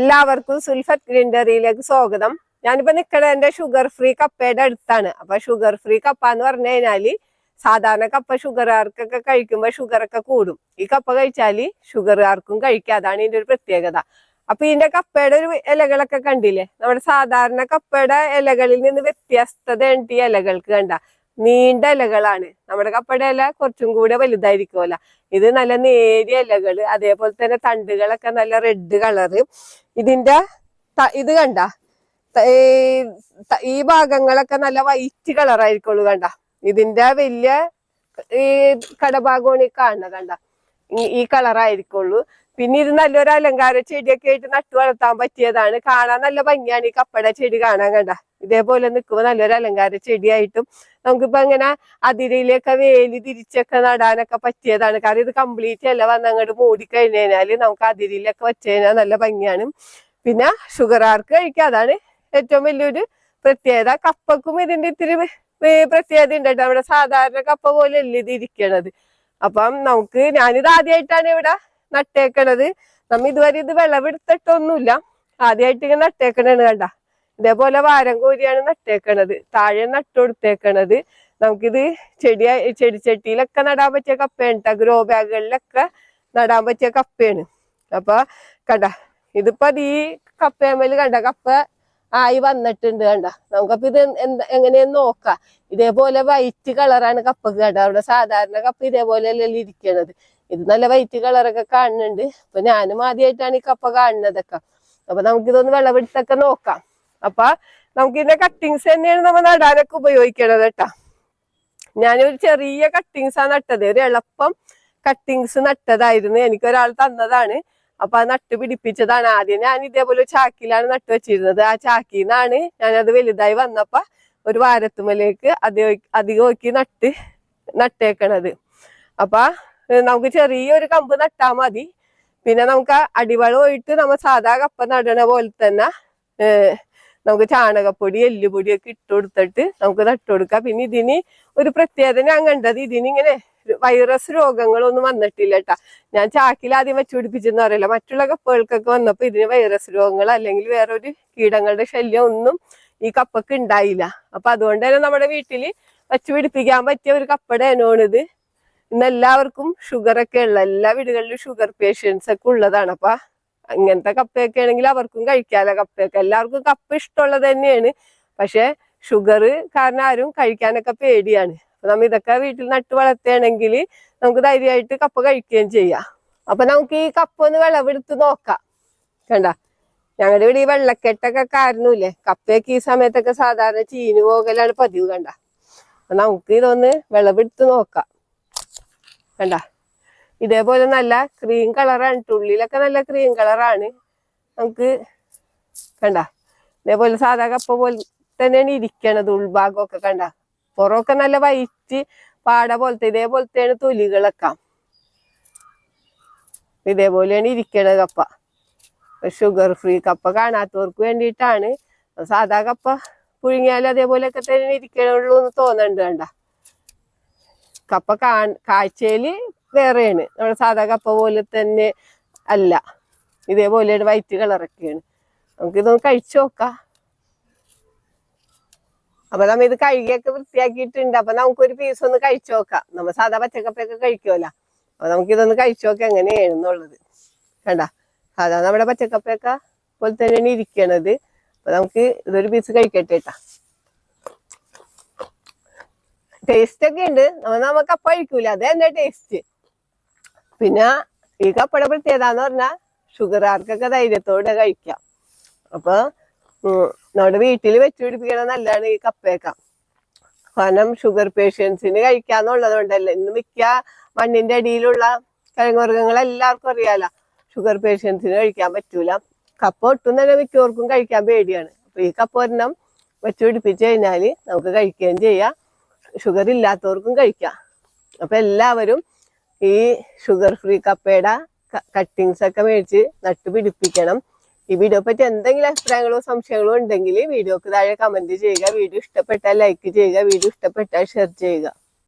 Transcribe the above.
എല്ലാവർക്കും സുൽഫത്ത് ഗ്രിൻഡറിയിലേക്ക് സ്വാഗതം. ഞാനിപ്പോ നിക്കണ എന്റെ ഷുഗർ ഫ്രീ കപ്പയുടെ അടുത്താണ്. അപ്പൊ ഷുഗർ ഫ്രീ കപ്പ എന്ന് പറഞ്ഞു കഴിഞ്ഞാൽ സാധാരണ കപ്പ ഷുഗറുകാർക്കൊക്കെ കഴിക്കുമ്പോ ഷുഗർ ഒക്കെ കൂടും. ഈ കപ്പ കഴിച്ചാൽ ഷുഗറുകാർക്കും കഴിക്കാം. അതാണ് ഇതിന്റെ ഒരു പ്രത്യേകത. അപ്പൊ ഇതിന്റെ കപ്പയുടെ ഒരു ഇലകളൊക്കെ കണ്ടില്ലേ? നമ്മുടെ സാധാരണ കപ്പയുടെ ഇലകളിൽ നിന്ന് വ്യത്യസ്തതയുണ്ട് ഈ ഇലകൾക്ക് കണ്ട. നീണ്ട ഇലകളാണ്. നമ്മുടെ കപ്പയുടെ ഇല കുറച്ചും കൂടെ വലുതായിരിക്കുമല്ല. ഇത് നല്ല നേരിയ ഇലകൾ അതേപോലെ തന്നെ തണ്ടുകളൊക്കെ നല്ല റെഡ് കളറ് ഇതിന്റെ ഇത് കണ്ട. ഈ ഭാഗങ്ങളൊക്കെ നല്ല വൈറ്റ് കളറായിരിക്കുള്ളൂ കണ്ട. ഇതിന്റെ വലിയ ഈ കടഭാഗമാണ് ഈ കാണുന്നത് കണ്ട. ഈ- കളർ കളറായിരിക്കുള്ളൂ പിന്നെ ഇത് നല്ലൊരു അലങ്കാര ചെടിയൊക്കെ ആയിട്ട് നട്ടു വളർത്താൻ പറ്റിയതാണ്. കാണാൻ നല്ല ഭംഗിയാണ് ഈ കപ്പട ചെടി കാണാൻ കണ്ട. ഇതേപോലെ നിൽക്കുമ്പോൾ നല്ലൊരു അലങ്കാര ചെടിയായിട്ടും നമുക്കിപ്പോ അങ്ങനെ അതിരിലൊക്കെ വേലി തിരിച്ചൊക്കെ നടാനൊക്കെ പറ്റിയതാണ്. കാരണം ഇത് കംപ്ലീറ്റ് അല്ല വന്ന് അങ്ങോട്ട് മൂടി കഴിഞ്ഞാൽ നമുക്ക് അതിരയിലൊക്കെ വെച്ച് കഴിഞ്ഞാൽ നല്ല ഭംഗിയാണ്. പിന്നെ ഷുഗറാർക്ക് കഴിക്കുക അതാണ് ഏറ്റവും വലിയൊരു പ്രത്യേകത. കപ്പക്കും ഇതിന്റെ ഇത്തിരി പ്രത്യേകത ഉണ്ട് നമ്മുടെ സാധാരണ കപ്പ പോലെ അല്ല ഇത് ഇരിക്കണത്. അപ്പം നമുക്ക് ഞാനിത് ആദ്യമായിട്ടാണ് ഇവിടെ നട്ടേക്കണത്. നമ്മ ഇതുവരെ ഇത് വിളവെടുത്തിട്ടൊന്നുമില്ല. ആദ്യമായിട്ട് ഇങ്ങനെ നട്ടേക്കണാണ് കണ്ട. ഇതേപോലെ വാരം കോരിയാണ് നട്ടേക്കണത്. താഴെ നട്ടുകൊടുത്തേക്കണത്. നമുക്കിത് ചെടി ചെടിച്ചട്ടിയിലൊക്കെ നടാൻ പറ്റിയ കപ്പയാണ് ഗ്രോ ബാഗുകളിലൊക്കെ നടാൻ പറ്റിയ കപ്പയാണ്. അപ്പൊ കണ്ട ഇതിപ്പോ ഈ കപ്പയമ്മൽ കണ്ട കപ്പ ആയി വന്നിട്ടുണ്ട് കണ്ട. നമുക്കപ്പ ഇത് എന്താ എങ്ങനെയെന്ന് നോക്കാം. ഇതേപോലെ വൈറ്റ് കളറാണ് കപ്പക്ക് കണ്ട. അവിടെ സാധാരണ കപ്പ ഇതേപോലെ അല്ലല്ലോ ഇരിക്കണത്. ഇത് നല്ല വൈറ്റ് കളറൊക്കെ കാണുന്നുണ്ട്. അപ്പൊ ഞാനും ആദ്യമായിട്ടാണ് ഈ കപ്പ കാണുന്നതൊക്കെ. അപ്പൊ നമുക്കിതൊന്ന് വിളവെടുത്തൊക്കെ നോക്കാം. അപ്പൊ നമുക്ക് ഇതിന്റെ കട്ടിങ്സ് തന്നെയാണ് നമ്മൾ നടാനൊക്കെ ഉപയോഗിക്കണത് കേട്ടാ ഞാനൊരു ചെറിയ കട്ടിങ്സ് ആണ് നട്ടത്. ഒരു എളുപ്പം കട്ടിങ്സ് നട്ടതായിരുന്നു. എനിക്ക് ഒരാൾ തന്നതാണ്. അപ്പൊ ആ നട്ട് പിടിപ്പിച്ചതാണ്. ആദ്യം ഞാൻ ഇതേപോലെ ചാക്കിലാണ് നട്ട് വെച്ചിരുന്നത്. ആ ചാക്കിൽ നിന്നാണ് ഞാനത് വലുതായി വന്നപ്പോ ഒരു വാരത്തുമലേക്ക് അധികം അധികമാക്കി നട്ട് നട്ടേക്കണത്. അപ്പൊ നമുക്ക് ചെറിയൊരു കമ്പ് നട്ടാ മതി. പിന്നെ നമുക്ക് ആ അടിവളം ഒഴിട്ട് നമ്മൾ സാധാ കപ്പ നടണ പോലെ തന്നെ നമുക്ക് ചാണകപ്പൊടി എല്ലുപൊടിയൊക്കെ ഇട്ട് കൊടുത്തിട്ട് നമുക്ക് നട്ടു കൊടുക്കാം. പിന്നെ ഇതിന് ഒരു പ്രത്യേകത ഞാൻ കണ്ടത് ഇതിനിങ്ങനെ വൈറസ് രോഗങ്ങളൊന്നും വന്നിട്ടില്ല കേട്ടാ ഞാൻ ചാക്കിൽ ആദ്യം വെച്ചു പിടിപ്പിച്ചെന്ന് പറയില്ല. മറ്റുള്ള കപ്പകൾക്കൊക്കെ വന്നപ്പോൾ ഇതിന് വൈറസ് രോഗങ്ങൾ അല്ലെങ്കിൽ വേറൊരു കീടങ്ങളുടെ ശല്യം ഒന്നും ഈ കപ്പക്ക് ഉണ്ടായില്ല അപ്പൊ അതുകൊണ്ട് തന്നെ നമ്മുടെ വീട്ടിൽ വെച്ച് പിടിപ്പിക്കാൻ പറ്റിയ ഒരു കപ്പയുടെ ഇനമാണിത് ഇന്ന് എല്ലാവർക്കും ഷുഗർ ഒക്കെ ഉള്ള എല്ലാ വീടുകളിലും ഷുഗർ പേഷ്യൻസ് ഒക്കെ ഉള്ളതാണ്. അപ്പൊ അങ്ങനത്തെ കപ്പയൊക്കെ ആണെങ്കിൽ അവർക്കും കഴിക്കാലോ കപ്പയൊക്കെ. എല്ലാവർക്കും കപ്പ ഇഷ്ടമുള്ളത് തന്നെയാണ്. പക്ഷെ ഷുഗർ കാരണം ആരും കഴിക്കാനൊക്കെ പേടിയാണ്. അപ്പൊ നമ്മ ഇതൊക്കെ വീട്ടിൽ നട്ട് വളർത്തുകയാണെങ്കിൽ നമുക്ക് ധൈര്യമായിട്ട് കപ്പ കഴിക്കുകയും ചെയ്യാം. അപ്പൊ നമുക്ക് ഈ കപ്പ ഒന്ന് വിളവെടുത്ത് നോക്കാം. കണ്ട? ഞങ്ങളുടെ ഇവിടെ ഈ വെള്ളക്കെട്ടൊക്കെ കാരണമില്ലേ? കപ്പയൊക്കെ ഈ സമയത്തൊക്കെ സാധാരണ ചീഞ്ഞു പോകലാണ് പതിവ് കണ്ട? നമുക്ക് ഇതൊന്ന് വിളവെടുത്ത് നോക്കാം. കണ്ട? ഇതേപോലെ നല്ല ക്രീം കളറാണ് ഉള്ളിലൊക്കെ നല്ല ക്രീം കളറാണ് നമുക്ക് കണ്ട ഇതേപോലെ സാധാ കപ്പ പോലെ തന്നെയാണ് ഇരിക്കണത് ഉൾഭാഗമൊക്കെ കണ്ട. പുറമൊക്കെ നല്ല വൈറ്റ് പാട പോലത്തെ ഇതേപോലത്തെയാണ് തൊലികളൊക്കെ. ഇതേപോലെയാണ് ഇരിക്കണത് കപ്പ. ഷുഗർ ഫ്രീ കപ്പ കാണാത്തവർക്ക് വേണ്ടിയിട്ടാണ്. സാധാ കപ്പ പുഴുങ്ങിയാൽ അതേപോലെയൊക്കെ തന്നെ ഇരിക്കണുള്ളൂ എന്ന് തോന്നണ്ട് കണ്ട. കപ്പ കാ കാഴ്ചയിൽ വേറെയാണ്. നമ്മുടെ സാധാ കപ്പ പോലെ തന്നെ അല്ല. ഇതേപോലെയാണ് വൈറ്റ് കളറൊക്കെയാണ് നമുക്കിതൊന്ന് കഴിച്ചു നോക്കാം. അപ്പൊ നമ്മ ഇത് കഴുകിയൊക്കെ വൃത്തിയാക്കിയിട്ടുണ്ട്. അപ്പൊ നമുക്കൊരു പീസ് ഒന്ന് കഴിച്ചു നോക്കാം. നമ്മ സാധാ പച്ചക്കപ്പയൊക്കെ കഴിക്കുമല്ലോ അപ്പൊ നമുക്കിതൊന്ന് കഴിച്ചു നോക്കാം എങ്ങനെയാണെന്നുള്ളത്. കണ്ട? സാധാ നമ്മുടെ പച്ചക്കപ്പയൊക്കെ പോലെ തന്നെയാണ് ഇരിക്കണത്. അപ്പൊ നമുക്ക് ഇതൊരു പീസ് കഴിക്കട്ടെ കേട്ടാ ടേസ്റ്റ് ഒക്കെ ഉണ്ട്. നമ്മ നമ്മ കപ്പ കഴിക്കൂല. അതെന്താ ടേസ്റ്റ് പിന്നെ ഈ കപ്പയുടെ പ്രത്യേകത എന്ന് പറഞ്ഞാൽ ഷുഗറുകാർക്കൊക്കെ ധൈര്യത്തോടെ കഴിക്കാം. അപ്പൊ ഉം, നമ്മുടെ വീട്ടിൽ വെച്ച് പിടിപ്പിക്കണ നല്ലതാണ് ഈ കപ്പയൊക്കെ. കാരണം ഷുഗർ പേഷ്യൻസിന് കഴിക്കാന്നുള്ളത് കൊണ്ടല്ലേ. ഇന്ന് മിക്ക മണ്ണിന്റെ അടിയിലുള്ള കിഴങ്ങുവർഗങ്ങൾ എല്ലാവർക്കും അറിയാലോ. ഷുഗർ പേഷ്യൻസിന് കഴിക്കാൻ പറ്റൂല. കപ്പ ഒട്ടും തന്നെ മിക്കവർക്കും കഴിക്കാൻ പേടിയാണ്. അപ്പൊ ഈ കപ്പ ഒരെണ്ണം വെച്ച് പിടിപ്പിച്ചു നമുക്ക് കഴിക്കുകയും ചെയ്യാം. ഷുഗർ ഇല്ലാത്തവർക്കും കഴിക്കാം. അപ്പൊ എല്ലാവരും ഈ ഷുഗർ ഫ്രീ കപ്പയുടെ കട്ടിങ്സ് ഒക്കെ മേടിച്ച് നട്ടു പിടിപ്പിക്കണം. ഈ വീഡിയോ പറ്റി എന്തെങ്കിലും അഭിപ്രായങ്ങളോ സംശയങ്ങളോ ഉണ്ടെങ്കിൽ വീഡിയോക്ക് താഴെ കമന്റ് ചെയ്യുക. വീഡിയോ ഇഷ്ടപ്പെട്ടാൽ ലൈക്ക് ചെയ്യുക. വീഡിയോ ഇഷ്ടപ്പെട്ടാൽ ഷെയർ ചെയ്യുക.